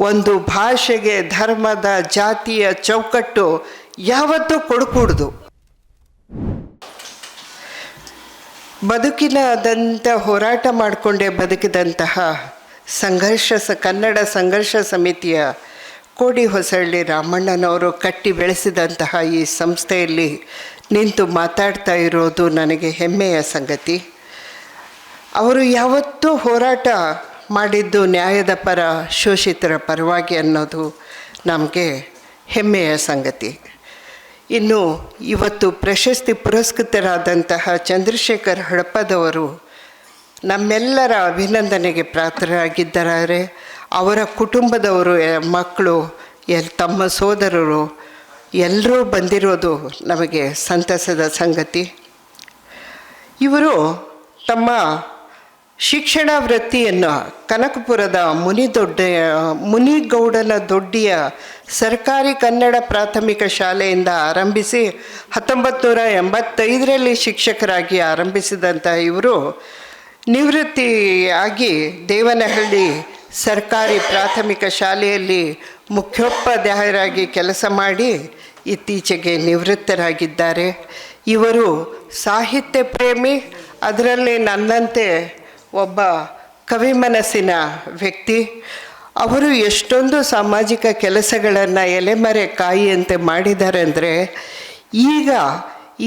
ಒಂದು ಭಾಷೆಗೆ ಧರ್ಮದ ಜಾತಿಯ ಚೌಕಟ್ಟು ಯಾವತ್ತೂ ಕೊಡಕೂಡ್ದು. ಬದುಕಿನದಂಥ ಹೋರಾಟ ಮಾಡಿಕೊಂಡೇ ಬದುಕಿದಂತಹ ಸಂಘರ್ಷ ಸ, ಕನ್ನಡ ಸಂಘರ್ಷ ಸಮಿತಿಯ ಕೋಡಿ ಹೊಸಳ್ಳಿ ರಾಮಣ್ಣನವರು ಕಟ್ಟಿ ಬೆಳೆಸಿದಂತಹ ಈ ಸಂಸ್ಥೆಯಲ್ಲಿ ನಿಂತು ಮಾತಾಡ್ತಾ ಇರೋದು ನನಗೆ ಹೆಮ್ಮೆಯ ಸಂಗತಿ. ಅವರು ಯಾವತ್ತೂ ಹೋರಾಟ ಮಾಡಿದ್ದು ನ್ಯಾಯದ ಪರ, ಶೋಷಿತರ ಪರವಾಗಿ ಅನ್ನೋದು ನಮಗೆ ಹೆಮ್ಮೆಯ ಸಂಗತಿ. ಇನ್ನು ಇವತ್ತು ಪ್ರಶಸ್ತಿ ಪುರಸ್ಕೃತರಾದಂತಹ ಚಂದ್ರಶೇಖರ್ ಹಡಪದವರು ನಮ್ಮೆಲ್ಲರ ಅಭಿನಂದನೆಗೆ ಪಾತ್ರರಾಗಿದ್ದಾರೆ ಅವರ ಕುಟುಂಬದವರು ಮಕ್ಕಳು, ಎಲ್, ತಮ್ಮ ಸೋದರರು ಎಲ್ಲರೂ ಬಂದಿರೋದು ನಮಗೆ ಸಂತಸದ ಸಂಗತಿ. ಇವರು ತಮ್ಮ ಶಿಕ್ಷಣ ವೃತ್ತಿಯನ್ನು ಕನಕಪುರದ ಮುನಿದೊಡ್ಡ ಮುನಿಗೌಡನ ದೊಡ್ಡಿಯ ಸರ್ಕಾರಿ ಕನ್ನಡ ಪ್ರಾಥಮಿಕ ಶಾಲೆಯಿಂದ ಆರಂಭಿಸಿ ಹತ್ತೊಂಬತ್ತು ನೂರ ಎಂಬತ್ತೈದರಲ್ಲಿ ಶಿಕ್ಷಕರಾಗಿ ಆರಂಭಿಸಿದಂತಹ ಇವರು ನಿವೃತ್ತಿಯಾಗಿ ದೇವನಹಳ್ಳಿ ಸರ್ಕಾರಿ ಪ್ರಾಥಮಿಕ ಶಾಲೆಯಲ್ಲಿ ಮುಖ್ಯೋಪಾಧ್ಯಾಯರಾಗಿ ಕೆಲಸ ಮಾಡಿ ಇತ್ತೀಚೆಗೆ ನಿವೃತ್ತರಾಗಿದ್ದಾರೆ. ಇವರು ಸಾಹಿತ್ಯ ಪ್ರೇಮಿ, ಅದರಲ್ಲಿ ನನ್ನಂತೆ ಒಬ್ಬ ಕವಿ ಮನಸ್ಸಿನ ವ್ಯಕ್ತಿ. ಅವರು ಎಷ್ಟೊಂದು ಸಾಮಾಜಿಕ ಕೆಲಸಗಳನ್ನು ಎಲೆಮರೆ ಕಾಯಿಯಂತೆ ಮಾಡಿದ್ದಾರೆ ಅಂದರೆ ಈಗ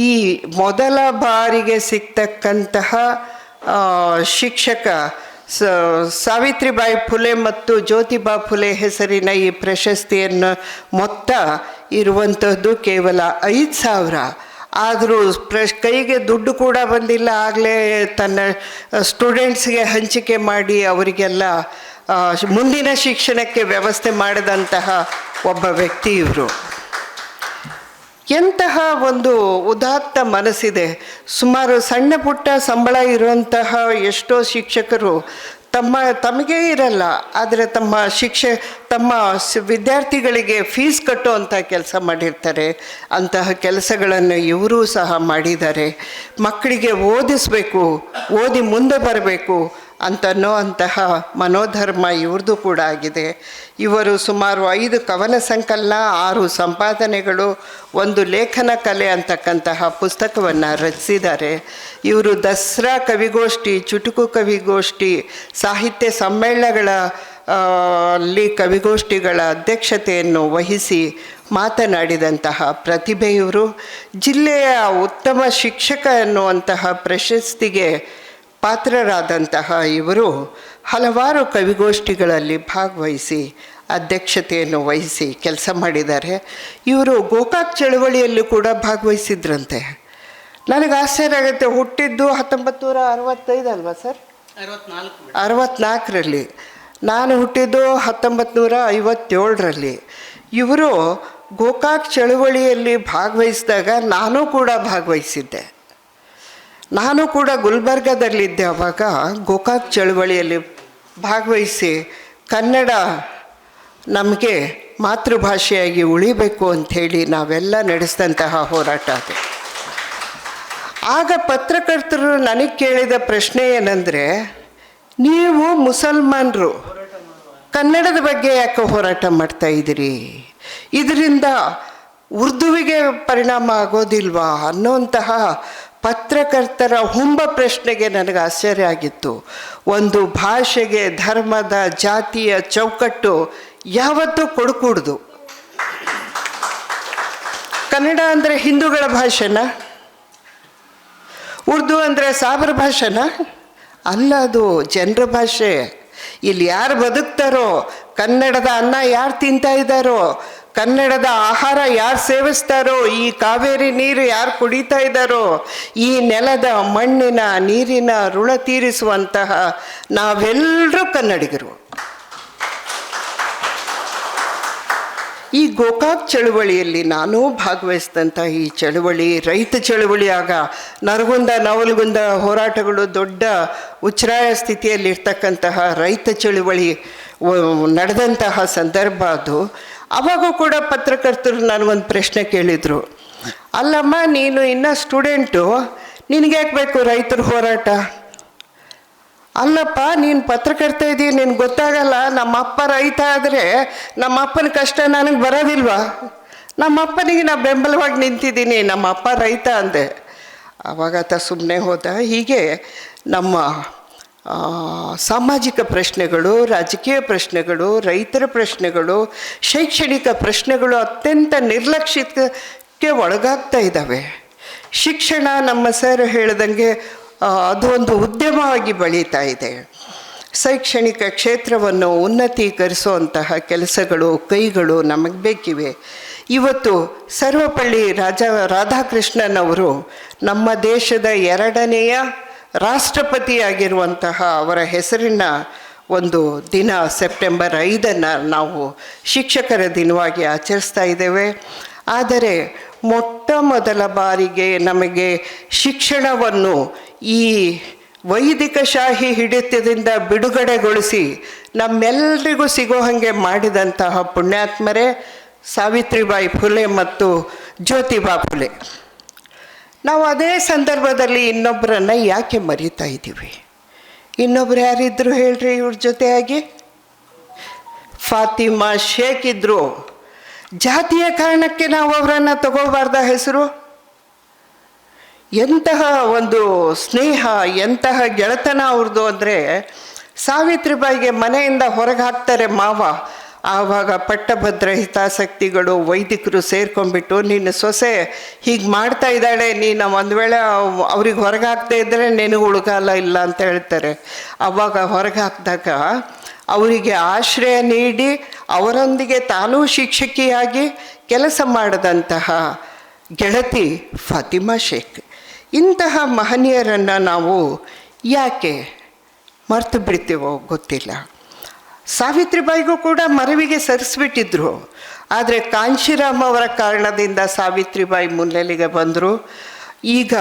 ಈ ಮೊದಲ ಬಾರಿಗೆ ಸಿಗ್ತಕ್ಕಂತಹ ಶಿಕ್ಷಕ ಸಾವಿತ್ರಿಬಾಯಿ ಫುಲೆ ಮತ್ತು ಜ್ಯೋತಿಬಾ ಫುಲೆ ಹೆಸರಿನ ಈ ಪ್ರಶಸ್ತಿಯನ್ನು ಮೊತ್ತ ಇರುವಂಥದ್ದು ಕೇವಲ ಐದು ಸಾವಿರ. ಆದರೂ ಪ್ರಶ್ ಕೈಗೆ ದುಡ್ಡು ಕೂಡ ಬಂದಿಲ್ಲ, ಆಗಲೇ ತನ್ನ ಸ್ಟೂಡೆಂಟ್ಸ್ಗೆ ಹಂಚಿಕೆ ಮಾಡಿ ಅವರಿಗೆಲ್ಲ ಮುಂದಿನ ಶಿಕ್ಷಣಕ್ಕೆ ವ್ಯವಸ್ಥೆ ಮಾಡಿದಂತಹ ಒಬ್ಬ ವ್ಯಕ್ತಿ ಇವರು. ಎಂತಹ ಒಂದು ಉದಾತ್ತ ಮನಸ್ಸಿದೆ. ಸುಮಾರು ಸಣ್ಣ ಪುಟ್ಟ ಸಂಬಳ ಇರುವಂತಹ ಎಷ್ಟೋ ಶಿಕ್ಷಕರು ತಮ್ಮ, ತಮಗೇ ಇರಲ್ಲ, ಆದರೆ ತಮ್ಮ ಶಿಕ್ಷೆ, ತಮ್ಮ ವಿದ್ಯಾರ್ಥಿಗಳಿಗೆ ಫೀಸ್ ಕಟ್ಟುವಂಥ ಕೆಲಸ ಮಾಡಿರ್ತಾರೆ. ಅಂತಹ ಕೆಲಸಗಳನ್ನು ಇವರೂ ಸಹ ಮಾಡಿದ್ದಾರೆ. ಮಕ್ಕಳಿಗೆ ಓದಿಸ್ಬೇಕು, ಓದಿ ಮುಂದೆ ಬರಬೇಕು ಅಂತನೋ ಅಂತಹ ಮನೋಧರ್ಮ ಇವ್ರದ್ದು ಕೂಡ ಆಗಿದೆ. ಇವರು ಸುಮಾರು ಐದು ಕವನ ಸಂಕಲನ, ಆರು ಸಂಪಾದನೆಗಳು, ಒಂದು ಲೇಖನ ಕಲೆ ಅಂತಕ್ಕಂತಹ ಪುಸ್ತಕವನ್ನು ರಚಿಸಿದ್ದಾರೆ. ಇವರು ದಸರಾ ಕವಿಗೋಷ್ಠಿ, ಚುಟುಕು ಕವಿಗೋಷ್ಠಿ, ಸಾಹಿತ್ಯ ಸಮ್ಮೇಳನಗಳ ಅಲ್ಲಿ ಕವಿಗೋಷ್ಠಿಗಳ ಅಧ್ಯಕ್ಷತೆಯನ್ನು ವಹಿಸಿ ಮಾತನಾಡಿದಂತಹ ಪ್ರತಿಭೆಯವರು, ಜಿಲ್ಲೆಯ ಉತ್ತಮ ಶಿಕ್ಷಕ ಅನ್ನುವಂತಹ ಪ್ರಶಸ್ತಿಗೆ ಪಾತ್ರರಾದಂತಹ ಇವರು ಹಲವಾರು ಕವಿಗೋಷ್ಠಿಗಳಲ್ಲಿ ಭಾಗವಹಿಸಿ ಅಧ್ಯಕ್ಷತೆಯನ್ನು ವಹಿಸಿ ಕೆಲಸ ಮಾಡಿದ್ದಾರೆ. ಇವರು ಗೋಕಾಕ್ ಚಳವಳಿಯಲ್ಲೂ ಕೂಡ ಭಾಗವಹಿಸಿದ್ರಂತೆ. ನನಗೆ ಆಶ್ಚರ್ಯ ಆಗುತ್ತೆ ಹುಟ್ಟಿದ್ದು ಹತ್ತೊಂಬತ್ತು ನೂರ ಅರವತ್ತೈದು ಅಲ್ವಾ ಸರ್? ಅರವತ್ನಾಲ್ಕು ಅರವತ್ನಾಲ್ಕರಲ್ಲಿ. ನಾನು ಹುಟ್ಟಿದ್ದು ಹತ್ತೊಂಬತ್ತು ನೂರ ಐವತ್ತೇಳರಲ್ಲಿ ಇವರು ಗೋಕಾಕ್ ಚಳುವಳಿಯಲ್ಲಿ ಭಾಗವಹಿಸಿದಾಗ ನಾನು ಕೂಡ ಭಾಗವಹಿಸಿದ್ದೆ. ನಾನು ಕೂಡ ಗುಲ್ಬರ್ಗದಲ್ಲಿದ್ದೆ ಅವಾಗ ಗೋಕಾಕ್ ಚಳುವಳಿಯಲ್ಲಿ ಭಾಗವಹಿಸಿ ಕನ್ನಡ ನಮಗೆ ಮಾತೃಭಾಷೆಯಾಗಿ ಉಳಿಬೇಕು ಅಂಥೇಳಿ ನಾವೆಲ್ಲ ನಡೆಸಿದಂತಹ ಹೋರಾಟ ಅದು. ಆಗ ಪತ್ರಕರ್ತರು ನನಗೆ ಕೇಳಿದ ಪ್ರಶ್ನೆ ಏನಂದರೆ, ನೀವು ಮುಸಲ್ಮಾನರು, ಕನ್ನಡದ ಬಗ್ಗೆ ಯಾಕೆ ಹೋರಾಟ ಮಾಡ್ತಾ ಇದ್ದೀರಿ? ಇದರಿಂದ ಉರ್ದುವಿಗೆ ಪರಿಣಾಮ ಆಗೋದಿಲ್ವಾ ಅನ್ನೋಂತಹ ಪತ್ರಕರ್ತರ ಹುಂಬ ಪ್ರಶ್ನೆಗೆ ನನಗೆ ಆಶ್ಚರ್ಯ ಆಗಿತ್ತು. ಒಂದು ಭಾಷೆಗೆ, ಧರ್ಮದ, ಜಾತಿಯ ಚೌಕಟ್ಟು ಯಾವತ್ತೂ ಕೊಡಕೂಡ್ದು. ಕನ್ನಡ ಅಂದರೆ ಹಿಂದೂಗಳ ಭಾಷೆನಾ? ಉರ್ದು ಅಂದರೆ ಸಾಬರ ಭಾಷೆನಾ? ಅಲ್ಲ, ಅದು ಜನರ ಭಾಷೆ. ಇಲ್ಲಿ ಯಾರು ಬದುಕ್ತಾರೋ, ಕನ್ನಡದ ಅನ್ನ ಯಾರು ತಿಂತಾ ಇದ್ದಾರೋ ಕನ್ನಡದ ಆಹಾರ ಯಾರು ಸೇವಿಸ್ತಾರೋ, ಈ ಕಾವೇರಿ ನೀರು ಯಾರು ಕುಡಿತಾ ಇದ್ದಾರೋ, ಈ ನೆಲದ ಮಣ್ಣಿನ ನೀರಿನ ಋಣ ತೀರಿಸುವಂತಹ ನಾವೆಲ್ಲರೂ ಕನ್ನಡಿಗರು. ಈ ಗೋಕಾಕ್ ಚಳುವಳಿಯಲ್ಲಿ ನಾನು ಭಾಗವಹಿಸಿದಂಥ ಈ ಚಳುವಳಿ, ರೈತ ಚಳುವಳಿಯಾಗ ನರಗುಂದ, ನವಲಗುಂದ ಹೋರಾಟಗಳು ದೊಡ್ಡ ಉಚ್ಛ್ರಾಯ ಸ್ಥಿತಿಯಲ್ಲಿರ್ತಕ್ಕಂತಹ ರೈತ ಚಳುವಳಿ ನಡೆದಂತಹ ಸಂದರ್ಭ ಅದು. ಅವಾಗೂ ಕೂಡ ಪತ್ರಕರ್ತರು ನನಗೊಂದು ಪ್ರಶ್ನೆ ಕೇಳಿದರು. ಅಲ್ಲಮ್ಮ, ನೀನು ಇನ್ನೂ ಸ್ಟೂಡೆಂಟು, ನಿನಗೆ ಯಾಕೆ ಬೇಕು ರೈತರ ಹೋರಾಟ? ಅಲ್ಲಪ್ಪ, ನೀನು ಪತ್ರಕರ್ತ ಇದ್ದೀನಿ ನಿನ್ಗೆ ಗೊತ್ತಾಗಲ್ಲ ನಮ್ಮ ಅಪ್ಪ ರೈತ ಆದರೆ ನಮ್ಮ ಅಪ್ಪನ ಕಷ್ಟ ನನಗೆ ಬರೋದಿಲ್ವಾ? ನಮ್ಮ ಅಪ್ಪನಿಗೆ ನಾ ಬೆಂಬಲವಾಗಿ ನಿಂತಿದ್ದೀನಿ ನಮ್ಮ ಅಪ್ಪ ರೈತ ಅಂದೆ. ಆವಾಗ ಸುಮ್ಮನೆ ಹೋದ. ಹೀಗೆ ನಮ್ಮ ಸಾಮಾಜಿಕ ಪ್ರಶ್ನೆಗಳು, ರಾಜಕೀಯ ಪ್ರಶ್ನೆಗಳು, ರೈತರ ಪ್ರಶ್ನೆಗಳು, ಶೈಕ್ಷಣಿಕ ಪ್ರಶ್ನೆಗಳು ಅತ್ಯಂತ ನಿರ್ಲಕ್ಷಿತಕ್ಕೆ ಒಳಗಾಗ್ತಾ ಇದ್ದಾವೆ. ಶಿಕ್ಷಣ ನಮ್ಮ ಸರ್ ಹೇಳ್ದಂಗೆ ಅದು ಒಂದು ಉದ್ಯಮವಾಗಿ ಬೆಳೀತಾ ಇದೆ. ಶೈಕ್ಷಣಿಕ ಕ್ಷೇತ್ರವನ್ನು ಉನ್ನತೀಕರಿಸುವಂತಹ ಕೆಲಸಗಳು, ಕೈಗಳು ನಮಗೆ ಬೇಕಿವೆ. ಇವತ್ತು ಸರ್ವಪಳ್ಳಿ ರಾಜ ರಾಧಾಕೃಷ್ಣನ್ ಅವರು ನಮ್ಮ ದೇಶದ ಎರಡನೆಯ ರಾಷ್ಟ್ರಪತಿಯಾಗಿರುವಂತಹ ಅವರ ಹೆಸರಿನ ಒಂದು ದಿನ ಸೆಪ್ಟೆಂಬರ್ ಐದನ್ನು ನಾವು ಶಿಕ್ಷಕರ ದಿನವಾಗಿ ಆಚರಿಸ್ತಾ ಇದ್ದೇವೆ. ಆದರೆ ಮೊಟ್ಟ ಮೊದಲ ಬಾರಿಗೆ ನಮಗೆ ಶಿಕ್ಷಣವನ್ನು ಈ ವೈದಿಕ ಶಾಹಿ ಹಿಡಿತದಿಂದ ಬಿಡುಗಡೆಗೊಳಿಸಿ ನಮ್ಮೆಲ್ಲರಿಗೂ ಸಿಗೋ ಹಾಗೆ ಮಾಡಿದಂತಹ ಪುಣ್ಯಾತ್ಮರೇ ಸಾವಿತ್ರಿಬಾಯಿ ಫುಲೆ ಮತ್ತು ಜ್ಯೋತಿಬಾ ಫುಲೆ. ನಾವು ಅದೇ ಸಂದರ್ಭದಲ್ಲಿ ಇನ್ನೊಬ್ಬರನ್ನ ಯಾಕೆ ಮರಿತಾ ಇದ್ದೀವಿ? ಇನ್ನೊಬ್ರು ಯಾರಿದ್ರು ಹೇಳ್ರಿ ಇವ್ರ ಜೊತೆಯಾಗಿ? ಫಾತಿಮಾ ಶೇಖ್ ಇದ್ರು ಜಾತಿಯ ಕಾರಣಕ್ಕೆ ನಾವು ಅವರನ್ನು ತಗೋಬಾರ್ದ ಹೆಸರು? ಎಂತಹ ಒಂದು ಸ್ನೇಹ, ಎಂತಹ ಗೆಳೆತನ ಅವ್ರದ್ದು ಅಂದರೆ, ಸಾವಿತ್ರಿಬಾಯಿಗೆ ಮನೆಯಿಂದ ಹೊರಗೆ ಹಾಕ್ತಾರೆ ಮಾವ. ಆವಾಗ ಪಟ್ಟಭದ್ರ ಹಿತಾಸಕ್ತಿಗಳು ವೈದಿಕರು ಸೇರ್ಕೊಂಡ್ಬಿಟ್ಟು ನಿನ್ನ ಸೊಸೆ, ಹೀಗೆ ಮಾಡ್ತಾ ಇದ್ದಾಳೆ, ನೀನು ಒಂದು ವೇಳೆ ಅವ್ರಿಗೆ ಹೊರಗೆ ಇದ್ದರೆ ನಿನಗೆ ಉಳುಗಾಲ ಇಲ್ಲ ಅಂತ ಹೇಳ್ತಾರೆ. ಆವಾಗ ಹೊರಗೆ ಅವರಿಗೆ ಆಶ್ರಯ ನೀಡಿ, ಅವರೊಂದಿಗೆ ತಾನೂ ಶಿಕ್ಷಕಿಯಾಗಿ ಕೆಲಸ ಮಾಡಿದಂತಹ ಗೆಳತಿ ಫಾತಿಮಾ ಶೇಖ್. ಇಂತಹ ಮಹನೀಯರನ್ನು ನಾವು ಯಾಕೆ ಮರ್ತು ಬಿಡ್ತೀವೋ ಗೊತ್ತಿಲ್ಲ. ಸಾವಿತ್ರಿಬಾಯಿಗೂ ಕೂಡ ಮರವಿಗೆ ಸರಿಸ್ಬಿಟ್ಟಿದ್ರು. ಆದರೆ ಕಾಂಶಿರಾಮ್ ಅವರ ಕಾರಣದಿಂದ ಸಾವಿತ್ರಿಬಾಯಿ ಮುನ್ನೆಲೆಗೆ ಬಂದರು. ಈಗ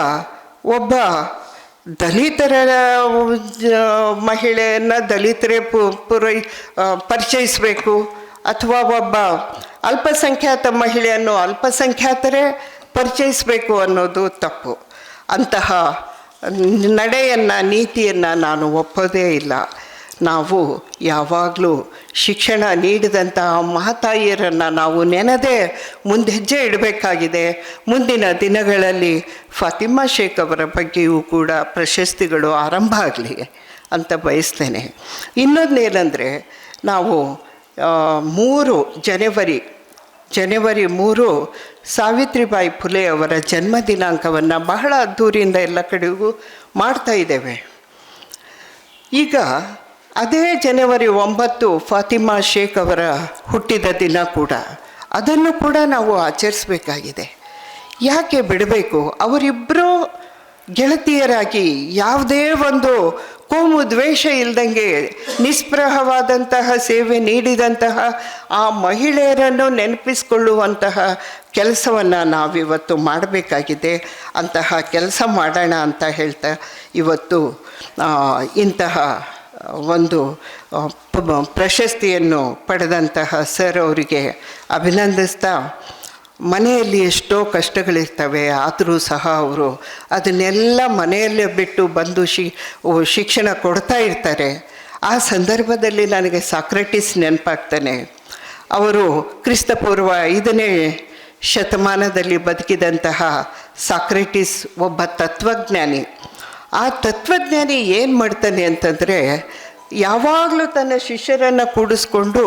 ಒಬ್ಬ ದಲಿತರ ಮಹಿಳೆಯನ್ನು ದಲಿತರೇ ಪು, ಪೂರೈ ಪರಿಚಯಿಸಬೇಕು ಅಥವಾ ಒಬ್ಬ ಅಲ್ಪಸಂಖ್ಯಾತ ಮಹಿಳೆಯನ್ನು ಅಲ್ಪಸಂಖ್ಯಾತರೇ ಪರಿಚಯಿಸಬೇಕು ಅನ್ನೋದು ತಪ್ಪು. ಅಂತಹ ನಡೆಯನ್ನು, ನೀತಿಯನ್ನು ನಾನು ಒಪ್ಪೋದೇ ಇಲ್ಲ. ನಾವು ಯಾವಾಗಲೂ ಶಿಕ್ಷಣ ನೀಡಿದಂತಹ ಮಹತಾಯಿಯರನ್ನು ನಾವು ನೆನೆದೇ ಮುಂದೆ ಹೆಜ್ಜೆ ಇಡಬೇಕಾಗಿದೆ. ಮುಂದಿನ ದಿನಗಳಲ್ಲಿ ಫಾತಿಮಾ ಶೇಖ್ ಅವರ ಬಗ್ಗೆಯೂ ಕೂಡ ಪ್ರಶಸ್ತಿಗಳು ಆರಂಭ ಆಗಲಿ ಅಂತ ಬಯಸ್ತೇನೆ. ಇನ್ನೊಂದೇನೆಂದರೆ ನಾವು ಮೂರು ಜನವರಿ ಜನವರಿ ಮೂರು ಸಾವಿತ್ರಿಬಾಯಿ ಫುಲೆ ಅವರ ಜನ್ಮ ದಿನಾಂಕವನ್ನು ಬಹಳ ಅದ್ಧೂರಿಯಿಂದ ಎಲ್ಲ ಕಡೆಗೂ ಮಾಡ್ತಾ ಇದ್ದೇವೆ. ಈಗ ಅದೇ ಜನವರಿ ಒಂಬತ್ತು ಫಾತಿಮಾ ಶೇಖ್ ಅವರ ಹುಟ್ಟಿದ ದಿನ ಕೂಡ. ಅದನ್ನು ಕೂಡ ನಾವು ಆಚರಿಸಬೇಕಾಗಿದೆ. ಯಾಕೆ ಬಿಡಬೇಕು? ಅವರಿಬ್ಬರು ಗೆಳತಿಯರಾಗಿ ಯಾವುದೇ ಒಂದು ಕೋಮು ದ್ವೇಷ ಇಲ್ದಂಗೆ ನಿಸ್ಪೃಹವಾದಂತಹ ಸೇವೆ ನೀಡಿದಂತಹ ಆ ಮಹಿಳೆಯರನ್ನು ನೆನಪಿಸಿಕೊಳ್ಳುವಂತಹ ಕೆಲಸವನ್ನು ನಾವಿವತ್ತು ಮಾಡಬೇಕಾಗಿದೆ. ಅಂತಹ ಕೆಲಸ ಮಾಡೋಣ ಅಂತ ಹೇಳ್ತಾ ಇವತ್ತು ಇಂತಹ ಒಂದು ಪ್ರಶಸ್ತಿಯನ್ನು ಪಡೆದಂತಹ ಸರ್ ಅವರಿಗೆ ಅಭಿನಂದಿಸ್ತಾ, ಮನೆಯಲ್ಲಿ ಎಷ್ಟೋ ಕಷ್ಟಗಳಿರ್ತವೆ, ಆದರೂ ಸಹ ಅವರು ಅದನ್ನೆಲ್ಲ ಮನೆಯಲ್ಲೇ ಬಿಟ್ಟು ಬಂದು ಶಿ ಶಿಕ್ಷಣ ಕೊಡ್ತಾ ಇರ್ತಾರೆ. ಆ ಸಂದರ್ಭದಲ್ಲಿ ನನಗೆ ಸಾಕ್ರೆಟಿಸ್ ನೆನಪಾಗ್ತಾನೆ. ಅವರು ಕ್ರಿಸ್ತಪೂರ್ವ ಐದನೇ ಶತಮಾನದಲ್ಲಿ ಬದುಕಿದಂತಹ ಸಾಕ್ರೆಟಿಸ್ ಒಬ್ಬ ತತ್ವಜ್ಞಾನಿ. ಆ ತತ್ವಜ್ಞಾನಿ ಏನು ಮಾಡ್ತಾನೆ ಅಂತಂದರೆ ಯಾವಾಗಲೂ ತನ್ನ ಶಿಷ್ಯರನ್ನು ಕೂಡಿಸ್ಕೊಂಡು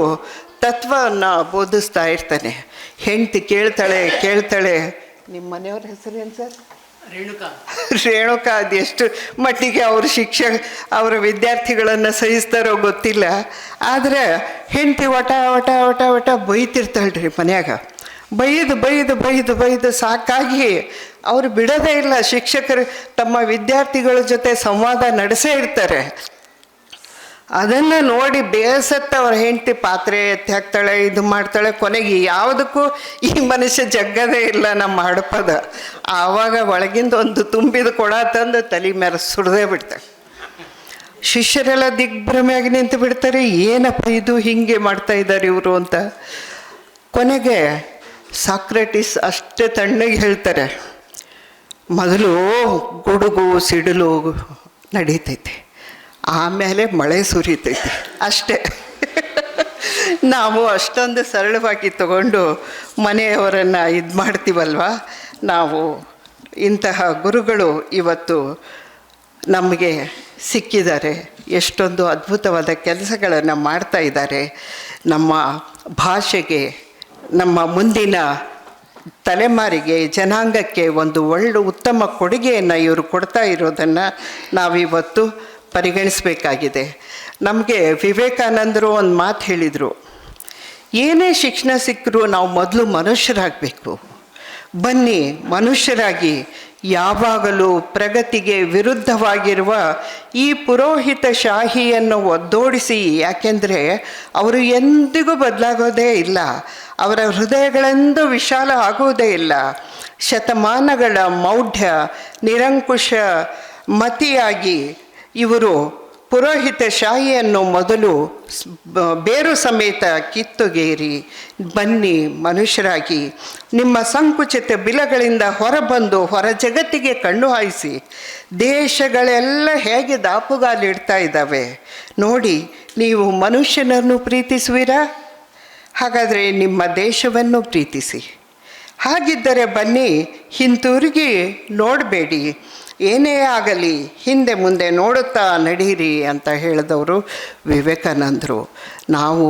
ತತ್ವವನ್ನು ಬೋಧಿಸ್ತಾ ಇರ್ತಾನೆ. ಹೆಂಡತಿ ಕೇಳ್ತಾಳೆ ಕೇಳ್ತಾಳೆ ನಿಮ್ಮ ಮನೆಯವ್ರ ಹೆಸರೇನು ಸರ್? ರೇಣುಕಾ. ರೇಣುಕಾ ಅದೆಷ್ಟು ಮಟ್ಟಿಗೆ ಅವರು ಶಿಕ್ಷಕ ಅವರ ವಿದ್ಯಾರ್ಥಿಗಳನ್ನು ಸಹಿಸ್ತಾರೋ ಗೊತ್ತಿಲ್ಲ. ಆದರೆ ಹೆಂಡತಿ ಒಟ ಒಟ ಒಟ ಒಟ ಬೈತಿರ್ತಾಳ್ರಿ ಮನ್ಯಾಗ. ಬೈದು ಬೈದು ಬೈದು ಬೈದು ಸಾಕಾಗಿ ಅವರು ಬಿಡೋದೇ ಇಲ್ಲ. ಶಿಕ್ಷಕರು ತಮ್ಮ ವಿದ್ಯಾರ್ಥಿಗಳ ಜೊತೆ ಸಂವಾದ ನಡೆಸೇ ಇರ್ತಾರೆ. ಅದನ್ನು ನೋಡಿ ಬೇಸತ್ತ ಅವ್ರ ಹೆಂಡತಿ ಪಾತ್ರೆ ಎತ್ತಿ ಹಾಕ್ತಾಳೆ, ಇದು ಮಾಡ್ತಾಳೆ, ಕೊನೆಗೆ ಯಾವುದಕ್ಕೂ ಈ ಮನುಷ್ಯ ಜಗ್ಗದೇ ಇಲ್ಲ ನಮ್ಮ ಹಡಪದ. ಆವಾಗ ಒಳಗಿಂದ ಒಂದು ತುಂಬಿದ ಕೊಡ ತಂದು ತಲೆ ಮೇಲೆ ಸುಡದೇ ಬಿಡ್ತಾಳೆ ಶಿಷ್ಯರೆಲ್ಲ ದಿಗ್ಭ್ರಮೆಯಾಗಿ ನಿಂತು ಬಿಡ್ತಾರೆ, ಏನಪ್ಪ ಇದು? ಹೀಗೆ ಮಾಡ್ತಾ ಇದ್ದಾರೆ ಇವರು ಅಂತ. ಕೊನೆಗೆ ಸಾಕ್ರೆಟಿಸ್ ಅಷ್ಟೇ ತಣ್ಣಗೆ ಹೇಳ್ತಾರೆ. ಮೊದಲು ಗುಡುಗು, ಸಿಡಿಲು ನಡೀತೈತೆ. ಆಮೇಲೆ ಮಳೆ ಸುರಿತೈತಿ. ಅಷ್ಟೇ. ನಾವು ಅಷ್ಟೊಂದು ಸರಳವಾಗಿ ತಗೊಂಡು ಮನೆಯವರನ್ನು ಇದು ಮಾಡ್ತೀವಲ್ವ? ನಾವು ಇಂತಹ ಗುರುಗಳು ಇವತ್ತು ನಮಗೆ ಸಿಕ್ಕಿದ್ದಾರೆ. ಎಷ್ಟೊಂದು ಅದ್ಭುತವಾದ ಕೆಲಸಗಳನ್ನು ಮಾಡ್ತಾ ಇದ್ದಾರೆ. ನಮ್ಮ ಭಾಷೆಗೆ, ನಮ್ಮ ಮುಂದಿನ ತಲೆಮಾರಿಗೆ ಜನಾಂಗಕ್ಕೆ ಒಂದು ಒಳ್ಳೆ ಉತ್ತಮ ಕೊಡುಗೆಯನ್ನು ಇವರು ಕೊಡ್ತಾ ಇರೋದನ್ನು ನಾವಿವತ್ತು ಪರಿಗಣಿಸಬೇಕಾಗಿದೆ. ನಮಗೆ ವಿವೇಕಾನಂದರು ಒಂದು ಮಾತು ಹೇಳಿದರು. ಏನೇ ಶಿಕ್ಷಣ ಸಿಕ್ಕರೂ ನಾವು ಮೊದಲು ಮನುಷ್ಯರಾಗಬೇಕು. ಬನ್ನಿ ಮನುಷ್ಯರಾಗಿ ಯಾವಾಗಲೂ ಪ್ರಗತಿಗೆ ವಿರುದ್ಧವಾಗಿರುವ ಈ ಪುರೋಹಿತ ಶಾಹಿಯನ್ನು ಒದ್ದೋಡಿಸಿ, ಯಾಕೆಂದರೆ ಅವರು ಎಂದಿಗೂ ಬದಲಾಗೋದೇ ಇಲ್ಲ. ಅವರ ಹೃದಯಗಳೆಂದು ವಿಶಾಲ ಆಗುವುದೇ ಇಲ್ಲ. ಶತಮಾನಗಳ ಮೌಢ್ಯ, ನಿರಂಕುಶ ಮತಿಯಾಗಿ ಇವರು ಪುರೋಹಿತ ಶಾಹಿಯನ್ನು ಮೊದಲು ಬೇರು ಸಮೇತ ಕಿತ್ತುಗೇರಿ ಬನ್ನಿ ಮನುಷ್ಯರಾಗಿ. ನಿಮ್ಮ ಸಂಕುಚಿತ ಬಿಲಗಳಿಂದ ಹೊರಬಂದು ಹೊರ ಜಗತ್ತಿಗೆ ಕಣ್ಣು ಹಾಯಿಸಿ. ದೇಶಗಳೆಲ್ಲ ಹೇಗೆ ದಾಪುಗಾಲಿಡ್ತಾ ಇದ್ದಾವೆ. ನೋಡಿ, ನೀವು ಮನುಷ್ಯನನ್ನು ಪ್ರೀತಿಸುವಿರಾ? ಹಾಗಾದರೆ ನಿಮ್ಮ ದೇಶವನ್ನು ಪ್ರೀತಿಸಿ. ಹಾಗಿದ್ದರೆ ಬನ್ನಿ, ಹಿಂತಿರುಗಿ ನೋಡಬೇಡಿ. ಏನೇ ಆಗಲಿ ಹಿಂದೆ ಮುಂದೆ ನೋಡುತ್ತಾ ನಡೀರಿ ಅಂತ ಹೇಳಿದವರು ವಿವೇಕಾನಂದರು. ನಾವು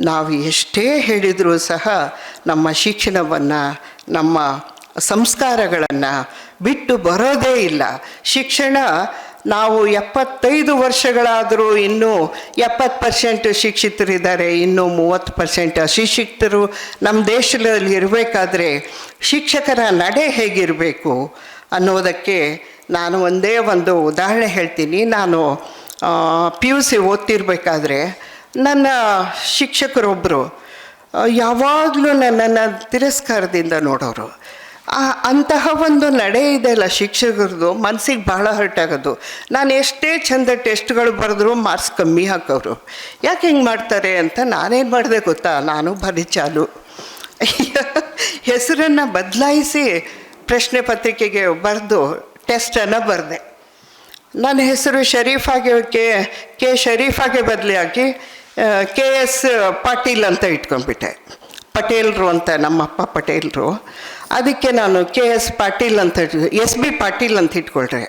ನಾವು ಎಷ್ಟೇ ಹೇಳಿದರೂ ಸಹ ನಮ್ಮ ಶಿಕ್ಷಣವನ್ನು, ನಮ್ಮ ಸಂಸ್ಕಾರಗಳನ್ನು ಬಿಟ್ಟು ಬರೋದೇ ಇಲ್ಲ. ಶಿಕ್ಷಣ ನಾವು ಎಪ್ಪತ್ತೈದು ವರ್ಷಗಳಾದರೂ ಇನ್ನೂ ಎಪ್ಪತ್ತು ಪರ್ಸೆಂಟ್ ಶಿಕ್ಷಿತರಿದ್ದಾರೆ, ಇನ್ನೂ ಮೂವತ್ತು ಪರ್ಸೆಂಟ್ ಅಶಿಕ್ಷಿತರು ನಮ್ಮ ದೇಶದಲ್ಲಿ ಇರಬೇಕಾದ್ರೆ ಶಿಕ್ಷಕರ ನಡೆ ಹೇಗಿರಬೇಕು ಅನ್ನೋದಕ್ಕೆ ನಾನು ಒಂದೇ ಒಂದು ಉದಾಹರಣೆ ಹೇಳ್ತೀನಿ. ನಾನು ಪಿ ಯು ಸಿ ಓದ್ತಿರ್ಬೇಕಾದ್ರೆ ನನ್ನ ಶಿಕ್ಷಕರೊಬ್ಬರು ಯಾವಾಗಲೂ ನನ್ನನ್ನು ತಿರಸ್ಕಾರದಿಂದ ನೋಡೋರು. ಅಂತಹ ಒಂದು ನಡೆ ಇದೆಯಲ್ಲ ಶಿಕ್ಷಕರದು ಮನಸ್ಸಿಗೆ ಭಾಳ ಹರ್ಟ್ ಆಗೋದು. ನಾನು ಎಷ್ಟೇ ಚಂದ ಟೆಸ್ಟ್ಗಳು ಬರೆದ್ರು ಮಾರ್ಕ್ಸ್ ಕಮ್ಮಿ ಹಾಕೋರು. ಯಾಕೆ ಹಿಂಗೆ ಮಾಡ್ತಾರೆ ಅಂತ ನಾನೇನು ಮಾಡಿದೆ ಗೊತ್ತಾ? ನಾನು ಬರೀ ಚಾಲು. ಹೆಸರನ್ನು ಬದಲಾಯಿಸಿ ಪ್ರಶ್ನೆ ಪತ್ರಿಕೆಗೆ ಬರೆದು ಟೆಸ್ಟನ್ನು ಬರೆದೆ. ನನ್ನ ಹೆಸರು ಶರೀಫಾಗೆ ಕೆ ಕೆ ಶರೀಫಾಗೆ ಬದಲಿಯಾಗಿ ಕೆ ಎಸ್ ಪಾಟೀಲ್ ಅಂತ ಇಟ್ಕೊಂಡ್ಬಿಟ್ಟೆ. ಪಟೇಲ್ರು ಅಂತ ನಮ್ಮಪ್ಪ ಪಟೇಲ್ರು. ಅದಕ್ಕೆ ನಾನು ಕೆ ಎಸ್ ಪಾಟೀಲ್ ಅಂತ ಎಸ್ ಬಿ ಪಾಟೀಲ್ ಅಂತ ಇಟ್ಕೊಳ್ರೆ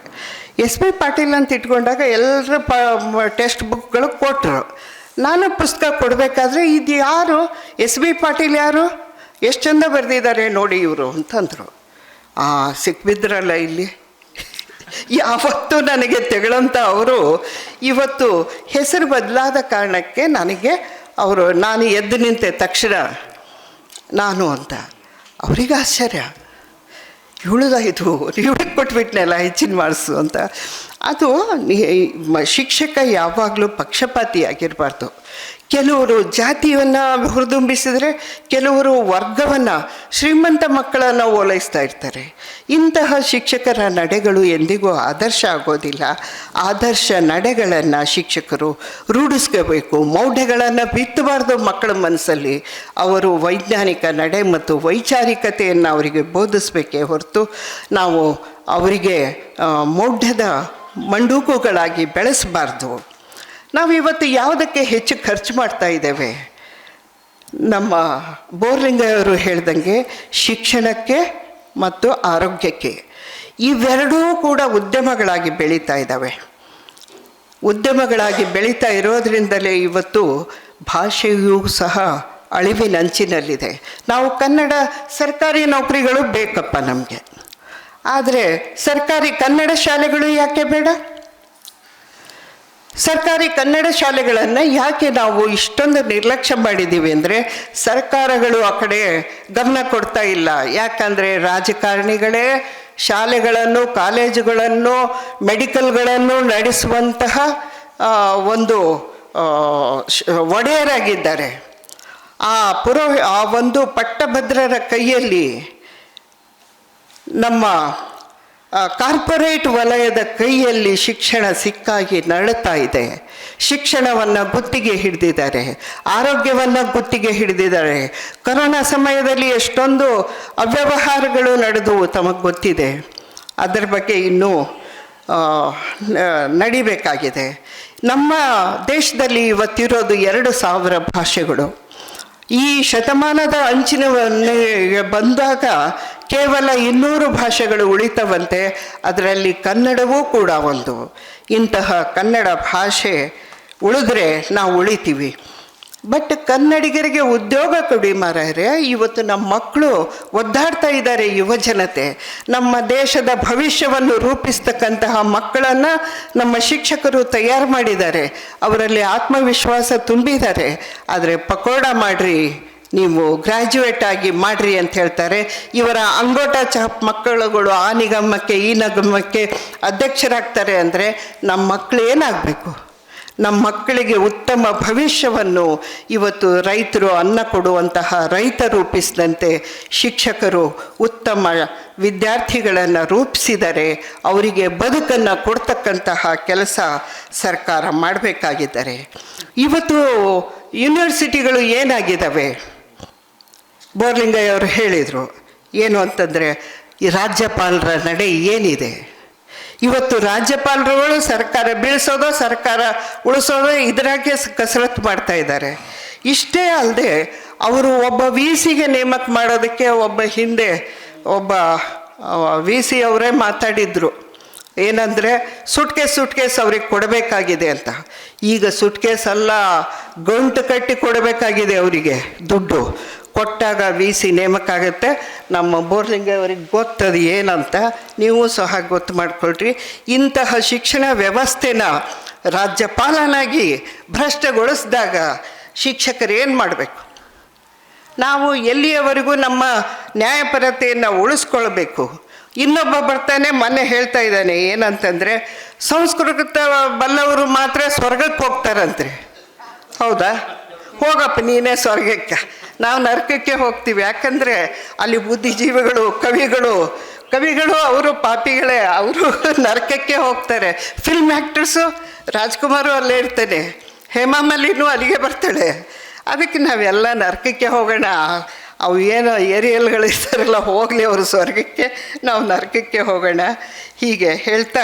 ಎಸ್ ಬಿ ಪಾಟೀಲ್ ಅಂತ ಇಟ್ಕೊಂಡಾಗ ಎಲ್ಲರ ಪ ಟೆಕ್ಸ್ಟ್ ಬುಕ್ಗಳು ಕೊಟ್ಟರು ನಾನು ಪುಸ್ತಕ ಕೊಡಬೇಕಾದ್ರೆ ಇದು ಯಾರು? ಎಸ್ ಬಿ ಪಾಟೀಲ್ ಯಾರು? ಎಷ್ಟು ಚಂದ ಬರೆದಿದ್ದಾರೆ ನೋಡಿ ಇವರು ಅಂತಂದರು. ಆ, ಸಿಕ್ಬಿದ್ರಲ್ಲ ಇಲ್ಲಿ. ಯಾವತ್ತೂ ನನಗೆ ತೆಗಳಂತ ಅವರು ಇವತ್ತು ಹೆಸರು ಬದಲಾದ ಕಾರಣಕ್ಕೆ ನನಗೆ ಅವರು, ನಾನು ಎದ್ದು ನಿಂತೆ ತಕ್ಷಣ ನಾನು ಅಂತ. ಅವ್ರಿಗೆ ಆಶ್ಚರ್ಯ. ಇದು, ಇವಳಿಗೆ ಕೊಟ್ಬಿಟ್ನಲ್ಲ ಹೆಚ್ಚಿನ ಮಾಡಿಸು ಅಂತ. ಅದು ಶಿಕ್ಷಕ ಯಾವಾಗಲೂ ಪಕ್ಷಪಾತಿಯಾಗಿರಬಾರ್ದು. ಕೆಲವರು ಜಾತಿಯನ್ನು ಹುರಿದುಂಬಿಸಿದರೆ ಕೆಲವರು ವರ್ಗವನ್ನು ಶ್ರೀಮಂತ ಮಕ್ಕಳನ್ನು ಓಲೈಸ್ತಾ ಇರ್ತಾರೆ. ಇಂತಹ ಶಿಕ್ಷಕರ ನಡೆಗಳು ಎಂದಿಗೂ ಆದರ್ಶ ಆಗೋದಿಲ್ಲ. ಆದರ್ಶ ನಡೆಗಳನ್ನು ಶಿಕ್ಷಕರು ರೂಢಿಸ್ಕೋಬೇಕು. ಮೌಢ್ಯಗಳನ್ನು ಬಿತ್ತಬಾರ್ದು ಮಕ್ಕಳ ಮನಸ್ಸಲ್ಲಿ. ಅವರು ವೈಜ್ಞಾನಿಕ ನಡೆ ಮತ್ತು ವೈಚಾರಿಕತೆಯನ್ನು ಅವರಿಗೆ ಬೋಧಿಸಬೇಕೇ ಹೊರತು ನಾವು ಅವರಿಗೆ ಮೌಢ್ಯದ ಮಂಡೂಕುಗಳಾಗಿ ಬೆಳೆಸಬಾರ್ದು. ನಾವು ಇವತ್ತು ಯಾವುದಕ್ಕೆ ಹೆಚ್ಚು ಖರ್ಚು ಮಾಡ್ತಾ ಇದ್ದೇವೆ? ನಮ್ಮ ಬೋರ್ಲಿಂಗಯ್ಯವರು ಹೇಳ್ದಂಗೆ ಶಿಕ್ಷಣಕ್ಕೆ ಮತ್ತು ಆರೋಗ್ಯಕ್ಕೆ. ಇವೆರಡೂ ಕೂಡ ಉದ್ಯಮಗಳಾಗಿ ಬೆಳೀತಾ ಇದ್ದಾವೆ. ಉದ್ಯಮಗಳಾಗಿ ಬೆಳೀತಾ ಇರೋದ್ರಿಂದಲೇ ಇವತ್ತು ಭಾಷೆಯೂ ಸಹ ಅಳಿವಿನಂಚಿನಲ್ಲಿದೆ ನಾವು ಕನ್ನಡ ಸರ್ಕಾರಿ ನೌಕರಿಗಳು ಬೇಕಪ್ಪ ನಮಗೆ. ಆದರೆ ಸರ್ಕಾರಿ ಕನ್ನಡ ಶಾಲೆಗಳು ಯಾಕೆ ಬೇಡ? ಸರ್ಕಾರಿ ಕನ್ನಡ ಶಾಲೆಗಳನ್ನು ಯಾಕೆ ನಾವು ಇಷ್ಟೊಂದು ನಿರ್ಲಕ್ಷ್ಯ ಮಾಡಿದ್ದೀವಿ ಅಂದರೆ ಸರ್ಕಾರಗಳು ಆ ಕಡೆ ಗಮನ ಕೊಡ್ತಾ ಇಲ್ಲ. ಯಾಕಂದರೆ ರಾಜಕಾರಣಿಗಳೇ ಶಾಲೆಗಳನ್ನು, ಕಾಲೇಜುಗಳನ್ನು, ಮೆಡಿಕಲ್ಗಳನ್ನು ನಡೆಸುವಂತಹ ಒಂದು ಒಡೆಯರಾಗಿದ್ದಾರೆ. ಆ ಪುರೋ ಆ ಒಂದು ಪಟ್ಟಭದ್ರರ ಕೈಯಲ್ಲಿ ನಮ್ಮ ಕಾರ್ಪೊರೇಟ್ ವಲಯದ ಕೈಯಲ್ಲಿ ಶಿಕ್ಷಣ ಸಿಕ್ಕಾಗಿ ನರಳುತ್ತಾ ಇದೆ. ಶಿಕ್ಷಣವನ್ನು ಗುತ್ತಿಗೆ ಹಿಡಿದಿದ್ದಾರೆ. ಆರೋಗ್ಯವನ್ನು ಗುತ್ತಿಗೆ ಹಿಡಿದಿದ್ದಾರೆ. ಕೊರೋನಾ ಸಮಯದಲ್ಲಿ ಎಷ್ಟೊಂದು ಅವ್ಯವಹಾರಗಳು ನಡೆದು ತಮಗೆ ಗೊತ್ತಿದೆ. ಅದರ ಬಗ್ಗೆ ಇನ್ನೂ ನಡಿಬೇಕಾಗಿದೆ. ನಮ್ಮ ದೇಶದಲ್ಲಿ ಇವತ್ತಿರೋದು ಎರಡು ಸಾವಿರ ಭಾಷೆಗಳು. ಈ ಶತಮಾನದ ಅಂಚಿನ ಬಂದಾಗ ಕೇವಲ ಇನ್ನೂರು ಭಾಷೆಗಳು ಉಳಿತವಂತೆ ಅದರಲ್ಲಿ ಕನ್ನಡವೂ ಕೂಡ ಒಂದು. ಇಂತಹ ಕನ್ನಡ ಭಾಷೆ ಉಳಿದ್ರೆ ನಾವು ಉಳಿತೀವಿ. ಬಟ್ ಕನ್ನಡಿಗರಿಗೆ ಉದ್ಯೋಗ ಕೊಡಿ ಮಾರಾಯರೆ ಇವತ್ತು ನಮ್ಮ ಮಕ್ಕಳು ಒದ್ದಾಡ್ತಾ ಇದ್ದಾರೆ ಯುವ ಜನತೆ. ನಮ್ಮ ದೇಶದ ಭವಿಷ್ಯವನ್ನು ರೂಪಿಸ್ತಕ್ಕಂತಹ ಮಕ್ಕಳನ್ನು ನಮ್ಮ ಶಿಕ್ಷಕರು ತಯಾರು ಮಾಡಿದ್ದಾರೆ. ಅವರಲ್ಲಿ ಆತ್ಮವಿಶ್ವಾಸ ತುಂಬಿದ್ದಾರೆ. ಆದರೆ ಪಕೋಡ ಮಾಡ್ರಿ. ನೀವು ಗ್ರ್ಯಾಜುಯೇಟ್ ಆಗಿ ಮಾಡ್ರಿ ಅಂತ ಹೇಳ್ತಾರೆ. ಇವರ ಅಂಗೋಟ ಚಾಪ್ ಮಕ್ಕಳುಗಳು, ಆ ನಿಗಮಕ್ಕೆ, ಈ ನಿಗಮಕ್ಕೆ ಅಧ್ಯಕ್ಷರಾಗ್ತಾರೆ ಅಂದರೆ ನಮ್ಮ ಮಕ್ಕಳು ಏನಾಗಬೇಕು? ನಮ್ಮ ಮಕ್ಕಳಿಗೆ ಉತ್ತಮ ಭವಿಷ್ಯವನ್ನು ಇವತ್ತು ರೈತರು ಅನ್ನ ಕೊಡುವಂತಹ ರೈತ ರೂಪಿಸಿದಂತೆ ಶಿಕ್ಷಕರು ಉತ್ತಮ ವಿದ್ಯಾರ್ಥಿಗಳನ್ನು ರೂಪಿಸಿದರೆ ಅವರಿಗೆ ಬದುಕನ್ನು ಕೊಡ್ತಕ್ಕಂತಹ ಕೆಲಸ ಸರ್ಕಾರ ಮಾಡಬೇಕಾಗಿದ್ದಾರೆ. ಇವತ್ತು ಯೂನಿವರ್ಸಿಟಿಗಳು ಏನಾಗಿದ್ದಾವೆ? ಬೋರ್ಲಿಂಗಯ್ಯ ಅವರು ಹೇಳಿದರು, ಏನು ಅಂತಂದರೆ, ಈ ರಾಜ್ಯಪಾಲರ ನಡೆ ಏನಿದೆ? ಇವತ್ತು ರಾಜ್ಯಪಾಲರುಗಳು ಸರ್ಕಾರ ಬೀಳಿಸೋದು, ಸರ್ಕಾರ ಉಳಿಸೋದು, ಇದರಾಗೆ ಕಸರತ್ತು ಮಾಡ್ತಾ ಇದ್ದಾರೆ. ಇಷ್ಟೇ ಅಲ್ಲದೆ ಅವರು ಒಬ್ಬ ವಿ ಸಿಗೆ ನೇಮಕ ಮಾಡೋದಕ್ಕೆ ಒಬ್ಬ ಹಿಂದೆ ಒಬ್ಬ ವಿ ಸಿ ಅವರೇ ಮಾತಾಡಿದ್ರು. ಏನಂದರೆ, ಸುಟ್ಕೇಸ್ ಸುಟ್ಕೇಸ್ ಅವ್ರಿಗೆ ಕೊಡಬೇಕಾಗಿದೆ ಅಂತ. ಈಗ ಸುಟ್ಕೇಸ್ ಅಲ್ಲ, ಗಂಟು ಕಟ್ಟಿ ಕೊಡಬೇಕಾಗಿದೆ ಅವರಿಗೆ ದುಡ್ಡು. ಕೊಟ್ಟಾಗ ವಿ ಸಿ ನೇಮಕ ಆಗುತ್ತೆ ನಮ್ಮ ಬೋರ್ಲಿಂಗ ಅವರಿಗೆ ಗೊತ್ತದು ಏನಂತ ನೀವು ಸಹ ಗೊತ್ತು ಮಾಡಿಕೊಳ್ರಿ. ಇಂತಹ ಶಿಕ್ಷಣ ವ್ಯವಸ್ಥೆನ ರಾಜ್ಯಪಾಲನಾಗಿ ಭ್ರಷ್ಟಗೊಳಿಸಿದಾಗ ಶಿಕ್ಷಕರು ಏನು ಮಾಡಬೇಕು? ನಾವು ಎಲ್ಲಿಯವರೆಗೂ ನಮ್ಮ ನ್ಯಾಯಪರತೆಯನ್ನು ಉಳಿಸ್ಕೊಳ್ಬೇಕು? ಇನ್ನೊಬ್ಬ ಬರ್ತಾನೆ, ಮೊನ್ನೆ ಹೇಳ್ತಾ ಇದ್ದಾನೆ, ಏನಂತಂದರೆ, ಸಂಸ್ಕೃತ ಬಲ್ಲವರು ಮಾತ್ರ ಸ್ವರ್ಗಕ್ಕೆ ಹೋಗ್ತಾರಂತ್ರಿ. ಹೌದಾ? ಹೋಗಪ್ಪ, ನೀನೇ ಸ್ವರ್ಗಕ್ಕೆ. ನಾವು ನರಕಕ್ಕೆ ಹೋಗ್ತೀವಿ. ಯಾಕಂದರೆ ಅಲ್ಲಿ ಬುದ್ಧಿಜೀವಿಗಳು, ಕವಿಗಳು ಕವಿಗಳು ಅವರು ಪಾಪಿಗಳೇ, ಅವರು ನರಕಕ್ಕೆ ಹೋಗ್ತಾರೆ. ಫಿಲ್ಮ್ ಆ್ಯಕ್ಟರ್ಸು ರಾಜ್ಕುಮಾರು ಅಲ್ಲೇ ಇರ್ತಾನೆ ಹೇಮಾ ಮಲ್ಲಿನೂ ಅಲ್ಲಿಗೆ ಬರ್ತಾಳೆ. ಅದಕ್ಕೆ ನಾವೆಲ್ಲ ನರಕಕ್ಕೆ ಹೋಗೋಣ. ಅವು ಏನೋ ಏರಿಯಲ್ಗಳಿರ್ತಾರಲ್ಲ ಹೋಗಲಿ ಅವರು ಸ್ವರ್ಗಕ್ಕೆ ನಾವು ನರಕಕ್ಕೆ ಹೋಗೋಣ. ಹೀಗೆ ಹೇಳ್ತಾ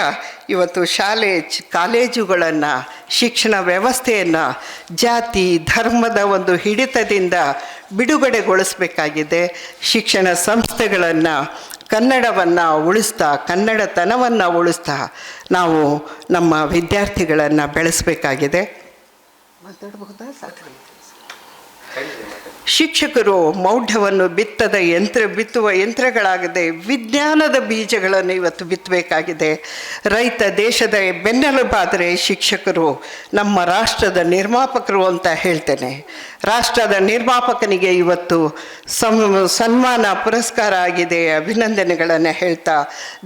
ಇವತ್ತು ಶಾಲೆ ಚ್- ಕಾಲೇಜುಗಳನ್ನು ಶಿಕ್ಷಣ ವ್ಯವಸ್ಥೆಯನ್ನು ಜಾತಿ ಧರ್ಮದ ಒಂದು ಹಿಡಿತದಿಂದ ಬಿಡುಗಡೆಗೊಳಿಸಬೇಕಾಗಿದೆ. ಶಿಕ್ಷಣ ಸಂಸ್ಥೆಗಳನ್ನು ಕನ್ನಡವನ್ನು ಉಳಿಸ್ತಾ ಕನ್ನಡತನವನ್ನು ಉಳಿಸ್ತಾ ನಾವು ನಮ್ಮ ವಿದ್ಯಾರ್ಥಿಗಳನ್ನು ಬೆಳೆಸಬೇಕಾಗಿದೆ. ಮಾತಾಡಬಹುದಾ? ಸಾಕು. ಶಿಕ್ಷಕರು ಮೌಢ್ಯವನ್ನು ಬಿತ್ತದ ಯಂತ್ರ ಬಿತ್ತುವ ಯಂತ್ರಗಳಾಗದೆ. ವಿಜ್ಞಾನದ ಬೀಜಗಳನ್ನು ಇವತ್ತು ಬಿತ್ತಬೇಕಾಗಿದೆ. ರೈತ ದೇಶದ ಬೆನ್ನೆಲುಬಾದರೆ ಶಿಕ್ಷಕರು ನಮ್ಮ ರಾಷ್ಟ್ರದ ನಿರ್ಮಾಪಕರು ಅಂತ ಹೇಳ್ತೇನೆ. ರಾಷ್ಟ್ರದ ನಿರ್ಮಾಪಕನಿಗೆ ಇವತ್ತು ಸಂ, ಸನ್ಮಾನ ಪುರಸ್ಕಾರ ಆಗಿದೆ. ಅಭಿನಂದನೆಗಳನ್ನು ಹೇಳ್ತಾ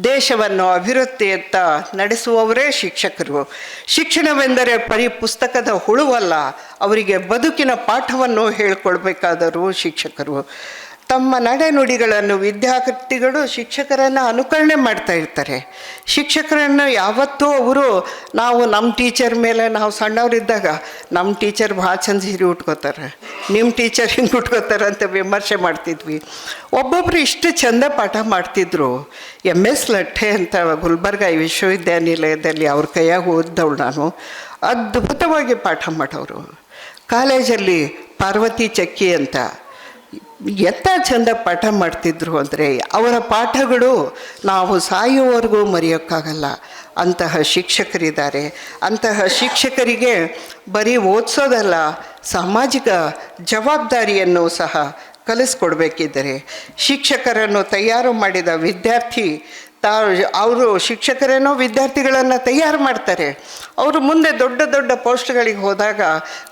ದೇಶವನ್ನು ಅಭಿವೃದ್ಧಿಯತ್ತ ನಡೆಸುವವರೇ ಶಿಕ್ಷಕರು. ಶಿಕ್ಷಣವೆಂದರೆ ಪರಿ ಪುಸ್ತಕದ ಹುಳುವಲ್ಲ, ಅವರಿಗೆ ಬದುಕಿನ ಪಾಠವನ್ನು ಹೇಳ್ಕೊಳ್ಬೇಕಾದರೂ ಶಿಕ್ಷಕರು. ತಮ್ಮ ನಡೆನುಡಿಗಳನ್ನು ವಿದ್ಯಾರ್ಥಿಗಳು ಶಿಕ್ಷಕರನ್ನು ಅನುಕರಣೆ ಮಾಡ್ತಾ ಇರ್ತಾರೆ. ಶಿಕ್ಷಕರನ್ನು ಯಾವತ್ತೂ ಅವರು, ನಾವು ನಮ್ಮ ಟೀಚರ್ ಮೇಲೆ, ನಾವು ಸಣ್ಣವರಿದ್ದಾಗ ನಮ್ಮ ಟೀಚರ್ ಭಾಳ ಚಂದ ಸೀರೆ ಉಟ್ಕೋತಾರೆ. ನಿಮ್ಮ ಟೀಚರ್ ಹಿಂಗೆ ಉಟ್ಕೋತಾರೆ ಅಂತ ವಿಮರ್ಶೆ ಮಾಡ್ತಿದ್ವಿ. ಒಬ್ಬೊಬ್ಬರು ಇಷ್ಟು ಚಂದ ಪಾಠ ಮಾಡ್ತಿದ್ರು. ಎಂ ಎಸ್ ಲಠೆ ಅಂತ ಗುಲ್ಬರ್ಗ ವಿಶ್ವವಿದ್ಯಾನಿಲಯದಲ್ಲಿ ಅವ್ರ ಕೈಯಾಗ ಓದ್ದವಳು ನಾನು. ಅದ್ಭುತವಾಗಿ ಪಾಠ ಮಾಡೋರು ಕಾಲೇಜಲ್ಲಿ ಪಾರ್ವತಿ ಚಕ್ಕಿ ಅಂತ ಎಂಥ ಚಂದ ಪಾಠ ಮಾಡ್ತಿದ್ರು ಅಂದರೆ ಅವರ ಪಾಠಗಳು ನಾವು ಸಾಯುವವರೆಗೂ ಮರೆಯೋಕ್ಕಾಗಲ್ಲ. ಅಂತಹ ಶಿಕ್ಷಕರಿದ್ದಾರೆ. ಅಂತಹ ಶಿಕ್ಷಕರಿಗೆ ಬರೀ ಓದಿಸೋದಲ್ಲ, ಸಾಮಾಜಿಕ ಜವಾಬ್ದಾರಿಯನ್ನು ಸಹ ಕಲಿಸ್ಕೊಡ್ಬೇಕಿದ್ದರೆ. ಶಿಕ್ಷಕರನ್ನು ತಯಾರು ಮಾಡಿದ ವಿದ್ಯಾರ್ಥಿ ತಾ ಅವರು ಶಿಕ್ಷಕರೇನೋ ವಿದ್ಯಾರ್ಥಿಗಳನ್ನು ತಯಾರು ಮಾಡ್ತಾರೆ. ಅವರು ಮುಂದೆ ದೊಡ್ಡ ದೊಡ್ಡ ಪೋಸ್ಟ್ಗಳಿಗೆ ಹೋದಾಗ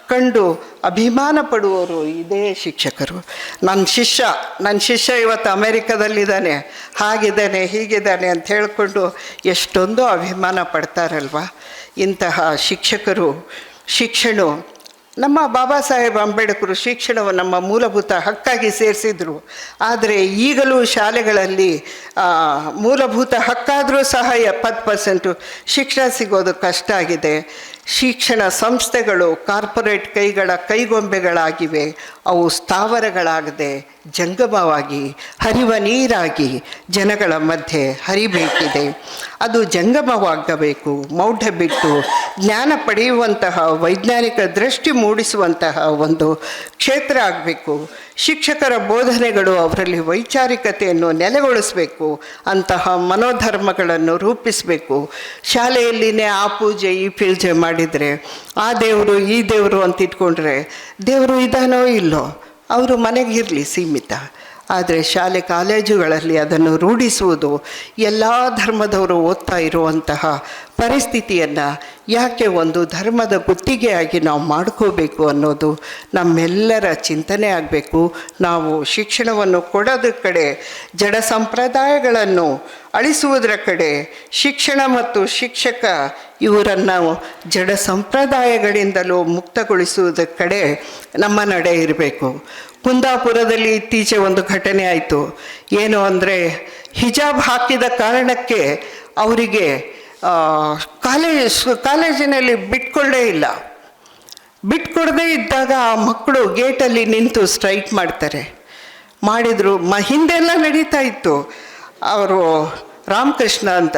ಕಂಡು ಅಭಿಮಾನ ಪಡುವವರು ಇದೇ ಶಿಕ್ಷಕರು. ನನ್ನ ಶಿಷ್ಯ ನನ್ನ ಶಿಷ್ಯ ಇವತ್ತು ಅಮೇರಿಕಾದಲ್ಲಿದ್ದಾನೆ, ಹಾಗಿದ್ದಾನೆ, ಹೀಗಿದ್ದಾನೆ ಅಂತ ಹೇಳಿಕೊಂಡು ಎಷ್ಟೊಂದು ಅಭಿಮಾನ ಪಡ್ತಾರಲ್ವ? ಇಂತಹ ಶಿಕ್ಷಕರು, ಶಿಕ್ಷಣ ನಮ್ಮ ಬಾಬಾ ಸಾಹೇಬ್ ಅಂಬೇಡ್ಕರು ಶಿಕ್ಷಣವನ್ನು ನಮ್ಮ ಮೂಲಭೂತ ಹಕ್ಕಾಗಿ ಸೇರಿಸಿದ್ರು. ಆದರೆ ಈಗಲೂ ಶಾಲೆಗಳಲ್ಲಿ ಮೂಲಭೂತ ಹಕ್ಕಾದರೂ ಸಹ ಎಪ್ಪತ್ತು ಪರ್ಸೆಂಟು ಶಿಕ್ಷಣ ಸಿಗೋದು ಕಷ್ಟ ಆಗಿದೆ. ಶಿಕ್ಷಣ ಸಂಸ್ಥೆಗಳು, ಕಾರ್ಪೊರೇಟ್ ಕೈಗಳ ಕೈಗೊಂಬೆಗಳಾಗಿವೆ. ಅವು ಸ್ಥಾವರಗಳಾಗದೆ ಜಂಗಮವಾಗಿ, ಹರಿವ ನೀರಾಗಿ ಜನಗಳ ಮಧ್ಯೆ ಹರಿಬೇಕಿದೆ. ಅದು ಜಂಗಮವಾಗಬೇಕು, ಮೌಢ್ಯ ಬಿಟ್ಟು ಜ್ಞಾನ ಪಡೆಯುವಂತಹ, ವೈಜ್ಞಾನಿಕ ದೃಷ್ಟಿ ಮೂಡಿಸುವಂತಹ ಒಂದು ಕ್ಷೇತ್ರ ಆಗಬೇಕು. ಶಿಕ್ಷಕರ ಬೋಧನೆಗಳು ಅವರಲ್ಲಿ ವೈಚಾರಿಕತೆಯನ್ನು ನೆಲೆಗೊಳಿಸಬೇಕು, ಅಂತಹ ಮನೋಧರ್ಮಗಳನ್ನು ರೂಪಿಸಬೇಕು. ಶಾಲೆಯಲ್ಲಿನೇ ಆ ಪೂಜೆ, ಈ ಪೂಜೆ ಮಾಡಿದರೆ ಆ ದೇವರು, ಈ ದೇವರು ಅಂತ ಇಟ್ಕೊಂಡ್ರೆ ದೇವರು ಇದಾನೋ ಇಲ್ಲೋ, ಅವರು ಮನೆಗಿರಲಿ ಸೀಮಿತ. ಆದರೆ ಶಾಲೆ ಕಾಲೇಜುಗಳಲ್ಲಿ ಅದನ್ನು ರೂಢಿಸುವುದು ಎಲ್ಲ ಧರ್ಮದವರು ಓದ್ತಾ ಇರುವಂತಹ ಪರಿಸ್ಥಿತಿಯನ್ನು ಯಾಕೆ ಒಂದು ಧರ್ಮದ ಗುತ್ತಿಗೆಯಾಗಿ ನಾವು ಮಾಡ್ಕೋಬೇಕು ಅನ್ನೋದು ನಮ್ಮೆಲ್ಲರ ಚಿಂತನೆ ಆಗಬೇಕು. ನಾವು ಶಿಕ್ಷಣವನ್ನು ಕೊಡೋದ್ರ ಕಡೆ, ಜಡ ಸಂಪ್ರದಾಯಗಳನ್ನು ಅಳಿಸುವುದರ ಕಡೆ ಶಿಕ್ಷಣ ಮತ್ತು ಶಿಕ್ಷಕ ಇವರನ್ನು ಜಡ ಸಂಪ್ರದಾಯಗಳಿಂದಲೂ ಮುಕ್ತಗೊಳಿಸುವುದ ಕಡೆ ನಮ್ಮ ನಡೆ ಇರಬೇಕು. ಕುಂದಾಪುರದಲ್ಲಿ ಇತ್ತೀಚೆ ಒಂದು ಘಟನೆ ಆಯಿತು. ಏನು ಅಂದರೆ ಹಿಜಾಬ್ ಹಾಕಿದ ಕಾರಣಕ್ಕೆ ಅವರಿಗೆ ಕಾಲೇಜ್, ಕಾಲೇಜಿನಲ್ಲಿ ಬಿಟ್ಕೊಳ್ಳೇ ಇಲ್ಲ. ಬಿಟ್ಕೊಡದೇ ಇದ್ದಾಗ ಆ ಮಕ್ಕಳು ಗೇಟಲ್ಲಿ ನಿಂತು ಸ್ಟ್ರೈಕ್ ಮಾಡ್ತಾರೆ. ಮಾಡಿದರು. ಮ, ಹಿಂದೆಲ್ಲ ನಡೀತಾ ಇತ್ತು. ಅವರು ರಾಮಕೃಷ್ಣ ಅಂತ.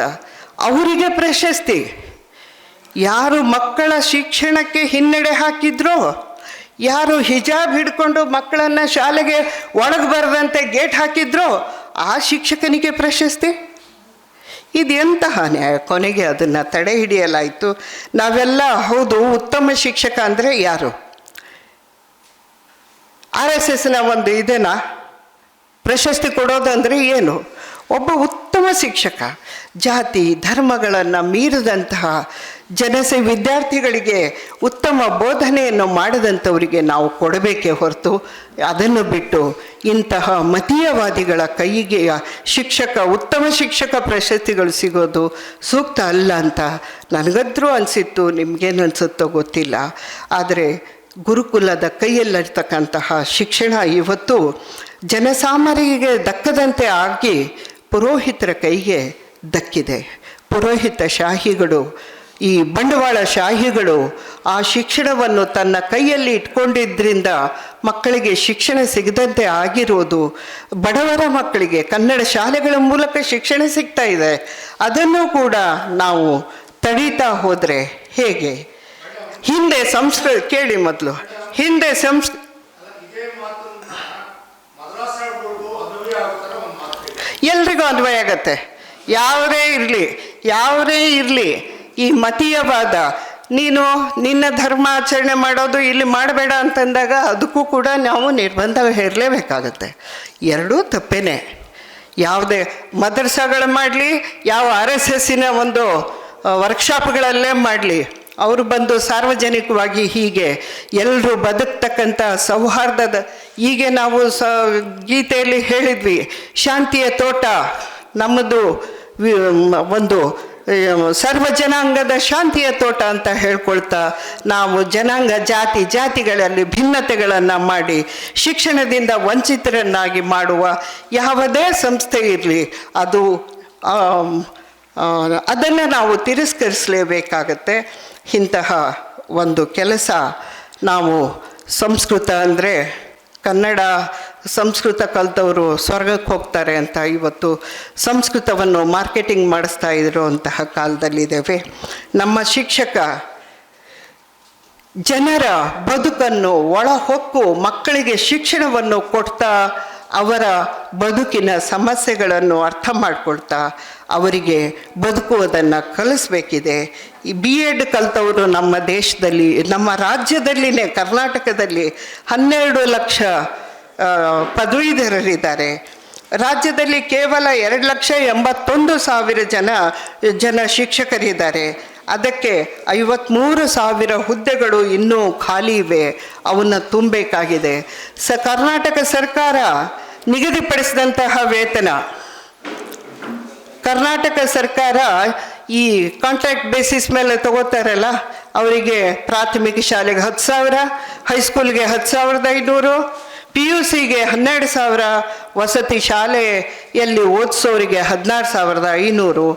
ಅವರಿಗೆ ಪ್ರಶಸ್ತಿ. ಯಾರು ಮಕ್ಕಳ ಶಿಕ್ಷಣಕ್ಕೆ ಹಿನ್ನಡೆ ಹಾಕಿದ್ರೋ, ಯಾರು ಹಿಜಾಬ್ ಹಿಡ್ಕೊಂಡು ಮಕ್ಕಳನ್ನು ಶಾಲೆಗೆ ಒಳಗೆ ಬರದಂತೆ ಗೇಟ್ ಹಾಕಿದ್ರೋ, ಆ ಶಿಕ್ಷಕನಿಗೆ ಪ್ರಶಸ್ತಿ? ಇದೆಂತಹ ನ್ಯಾಯ? ಕೊನೆಗೆ ಅದನ್ನು ತಡೆ ಹಿಡಿಯಲಾಯಿತು. ನಾವೆಲ್ಲ, ಹೌದು, ಉತ್ತಮ ಶಿಕ್ಷಕ ಅಂದರೆ ಯಾರು? ಆರ್ ಎಸ್ ಎಸ್ನ ಒಂದು ಇದೇನಾ? ಪ್ರಶಸ್ತಿ ಕೊಡೋದಂದರೆ ಏನು? ಒಬ್ಬ ಉತ್ತಮ ಶಿಕ್ಷಕ, ಜಾತಿ, ಧರ್ಮಗಳನ್ನು ಮೀರಿದಂತಹ ಜನಸೆ ವಿದ್ಯಾರ್ಥಿಗಳಿಗೆ ಉತ್ತಮ ಬೋಧನೆಯನ್ನು ಮಾಡದಂಥವರಿಗೆ ನಾವು ಕೊಡಬೇಕೇ ಹೊರತು ಅದನ್ನು ಬಿಟ್ಟು ಇಂತಹ ಮತೀಯವಾದಿಗಳ ಕೈಗೆ ಶಿಕ್ಷಕ, ಉತ್ತಮ ಶಿಕ್ಷಕ ಪ್ರಶಸ್ತಿಗಳು ಸಿಗೋದು ಸೂಕ್ತ ಅಲ್ಲ ಅಂತ ನನಗದ್ರೂ ಅನಿಸಿತ್ತು, ನಿಮಗೇನು ಅನಿಸುತ್ತೋ ಗೊತ್ತಿಲ್ಲ. ಆದರೆ ಗುರುಕುಲದ ಕೈಯಲ್ಲಿರ್ತಕ್ಕಂತಹ ಶಿಕ್ಷಣ ಇವತ್ತು ಜನಸಾಮಾನ್ಯರಿಗೆ ದಕ್ಕದಂತೆ ಆಗಿ ಪುರೋಹಿತರ ಕೈಗೆ ದಕ್ಕಿದೆ. ಪುರೋಹಿತ ಶಾಹಿಗಳು, ಈ ಬಂಡವಾಳ ಶಾಹಿಗಳು ಆ ಶಿಕ್ಷಣವನ್ನು ತನ್ನ ಕೈಯಲ್ಲಿ ಇಟ್ಕೊಂಡಿದ್ದರಿಂದ ಮಕ್ಕಳಿಗೆ ಶಿಕ್ಷಣ ಸಿಗದಂತೆ ಆಗಿರೋದು ಬಡವರ ಮಕ್ಕಳಿಗೆ. ಕನ್ನಡ ಶಾಲೆಗಳ ಮೂಲಕ ಶಿಕ್ಷಣ ಸಿಗ್ತಾ ಇದೆ. ಅದನ್ನು ಕೂಡ ನಾವು ತಡೀತಾ ಹೋದರೆ ಹೇಗೆ? ಹಿಂದೆ ಸಂಸ್ಕೃ ಕೇಳಿ ಮೊದಲು. ಹಿಂದೆ ಸಂಸ್ ಇದೇ ಮಾತನ್ನ ಮದ್ರಾಸ್ನವ್ರಿಗೂ ಅನ್ವಯ ಆಗೋ ಥರ ಒಂದು ಮಾತು ಇದೆ. ಎಲ್ರಿಗೂ ಅನ್ವಯ ಆಗತ್ತೆ. ಯಾವುದೇ ಇರಲಿ ಯಾವುದೇ ಇರಲಿ, ಈ ಮತೀಯವಾದ, ನೀನು ನಿನ್ನ ಧರ್ಮ ಆಚರಣೆ ಮಾಡೋದು ಇಲ್ಲಿ ಮಾಡಬೇಡ ಅಂತಂದಾಗ ಅದಕ್ಕೂ ಕೂಡ ನಾವು ನಿರ್ಬಂಧ ಹೇರಲೇಬೇಕಾಗತ್ತೆ. ಎರಡೂ ತಪ್ಪೇನೆ. ಯಾವುದೇ ಮದರ್ಸಾಗಳು ಮಾಡಲಿ, ಯಾವ ಆರ್ ಎಸ್ ಎಸ್ಸಿನ ಒಂದು ವರ್ಕ್ಶಾಪ್ಗಳಲ್ಲೇ ಮಾಡಲಿ. ಅವರು ಬಂದು ಸಾರ್ವಜನಿಕವಾಗಿ ಹೀಗೆ ಎಲ್ಲರೂ ಬದುಕ್ತಕ್ಕಂಥ ಸೌಹಾರ್ದದ, ಹೀಗೆ ನಾವು ಸ ಗೀತೆಯಲ್ಲಿ ಹೇಳಿದ್ವಿ, ಶಾಂತಿಯ ತೋಟ ನಮ್ಮದು ಒಂದು ಸರ್ವ ಜನಾಂಗದ ಶಾಂತಿಯ ತೋಟ ಅಂತ ಹೇಳ್ಕೊಳ್ತಾ ನಾವು ಜನಾಂಗ ಜಾತಿ, ಜಾತಿಗಳಲ್ಲಿ ಭಿನ್ನತೆಗಳನ್ನು ಮಾಡಿ ಶಿಕ್ಷಣದಿಂದ ವಂಚಿತರನ್ನಾಗಿ ಮಾಡುವ ಯಾವುದೇ ಸಂಸ್ಥೆ ಇರಲಿ, ಅದು ಅದನ್ನು ನಾವು ತಿರಸ್ಕರಿಸಲೇಬೇಕಾಗತ್ತೆ. ಇಂತಹ ಒಂದು ಕೆಲಸ ನಾವು ಸಂಸ್ಕೃತ ಅಂದರೆ ಕನ್ನಡ ಸಂಸ್ಕೃತ ಕಲಿತವರು ಸ್ವರ್ಗಕ್ಕೆ ಹೋಗ್ತಾರೆ ಅಂತ ಇವತ್ತು ಸಂಸ್ಕೃತವನ್ನು ಮಾರ್ಕೆಟಿಂಗ್ ಮಾಡಿಸ್ತಾ ಇರುವಂತಹ ಕಾಲದಲ್ಲಿದ್ದೇವೆ. ನಮ್ಮ ಶಿಕ್ಷಕ ಜನರ ಬದುಕನ್ನು ಒಳಹೊಕ್ಕು ಮಕ್ಕಳಿಗೆ ಶಿಕ್ಷಣವನ್ನು ಕೊಡ್ತಾ ಅವರ ಬದುಕಿನ ಸಮಸ್ಯೆಗಳನ್ನು ಅರ್ಥ ಮಾಡಿಕೊಳ್ತಾ ಅವರಿಗೆ ಬದುಕುವುದನ್ನು ಕಲಿಸಬೇಕಿದೆ. ಈ ಬಿ ಎಡ್ ಕಲಿತವರು ನಮ್ಮ ದೇಶದಲ್ಲಿ, ನಮ್ಮ ರಾಜ್ಯದಲ್ಲಿನೇ, ಕರ್ನಾಟಕದಲ್ಲಿ ಹನ್ನೆರಡು ಲಕ್ಷ ಪದವೀಧರರಿದ್ದಾರೆ. ರಾಜ್ಯದಲ್ಲಿ ಕೇವಲ ಎರಡು ಲಕ್ಷ ಎಂಬತ್ತೊಂದು ಸಾವಿರ ಜನ ಜನ ಶಿಕ್ಷಕರಿದ್ದಾರೆ. ಅದಕ್ಕೆ ಐವತ್ತ್ಮೂರು ಸಾವಿರ ಹುದ್ದೆಗಳು ಇನ್ನೂ ಖಾಲಿ ಇವೆ. ಅವನ್ನು ತುಂಬಬೇಕಾಗಿದೆ. ಸ, ಕರ್ನಾಟಕ ಸರ್ಕಾರ ನಿಗದಿಪಡಿಸಿದಂತಹ ವೇತನ. ಕರ್ನಾಟಕ ಸರ್ಕಾರ ಈ ಕಾಂಟ್ರಾಕ್ಟ್ ಬೇಸಿಸ್ ಮೇಲೆ ತಗೋತಾರಲ್ಲ, ಅವರಿಗೆ ಪ್ರಾಥಮಿಕ ಶಾಲೆಗೆ ಹತ್ತು ಸಾವಿರ ಹೈಸ್ಕೂಲ್ಗೆ ಹತ್ತು ಸಾವಿರದ ಐನೂರು ಪಿ ಯು ಸಿಗೆ ಹನ್ನೆರಡು ಸಾವಿರ, ವಸತಿ ಶಾಲೆಯಲ್ಲಿ ಓದಿಸೋರಿಗೆ ಹದಿನಾರು ಸಾವಿರದ ಐನೂರು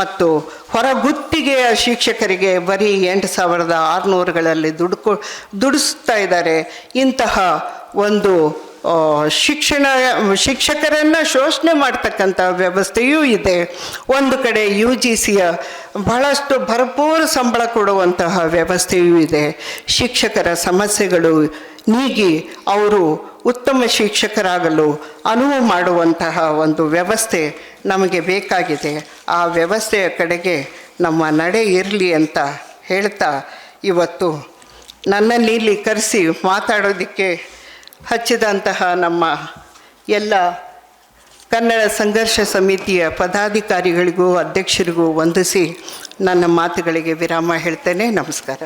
ಮತ್ತು ಹೊರಗುತ್ತಿಗೆಯ ಶಿಕ್ಷಕರಿಗೆ ಬರೀ ಎಂಟು ಸಾವಿರದ ಆರುನೂರುಗಳಲ್ಲಿ ದುಡ್ಕೊ, ದುಡಿಸ್ತಾ ಇದ್ದಾರೆ. ಇಂತಹ ಒಂದು ಶಿಕ್ಷಣ, ಶಿಕ್ಷಕರನ್ನು ಶೋಷಣೆ ಮಾಡ್ತಕ್ಕಂಥ ವ್ಯವಸ್ಥೆಯೂ ಇದೆ. ಒಂದು ಕಡೆ ಯು ಜಿ ಸಿಯ ಬಹಳಷ್ಟು ಭರಪೂರ ಸಂಬಳ ಕೊಡುವಂತಹ ವ್ಯವಸ್ಥೆಯೂ ಇದೆ. ಶಿಕ್ಷಕರ ಸಮಸ್ಯೆಗಳು ನೀಗಿ ಅವರು ಉತ್ತಮ ಶಿಕ್ಷಕರಾಗಲು ಅನುವು ಮಾಡುವಂತಹ ಒಂದು ವ್ಯವಸ್ಥೆ ನಮಗೆ ಬೇಕಾಗಿದೆ. ಆ ವ್ಯವಸ್ಥೆಯ ಕಡೆಗೆ ನಮ್ಮ ನಡೆ ಇರಲಿ ಅಂತ ಹೇಳ್ತಾ ಇವತ್ತು ನನ್ನಲ್ಲಿ ಇಲ್ಲಿ ಕರೆಸಿ ಮಾತಾಡೋದಕ್ಕೆ ಹಚ್ಚಿದಂತಹ ನಮ್ಮ ಎಲ್ಲ ಕನ್ನಡ ಸಂಘರ್ಷ ಸಮಿತಿಯ ಪದಾಧಿಕಾರಿಗಳಿಗೂ ಅಧ್ಯಕ್ಷರಿಗೂ ವಂದಿಸಿ ನನ್ನ ಮಾತುಗಳಿಗೆ ವಿರಾಮ ಹೇಳ್ತೇನೆ. ನಮಸ್ಕಾರ.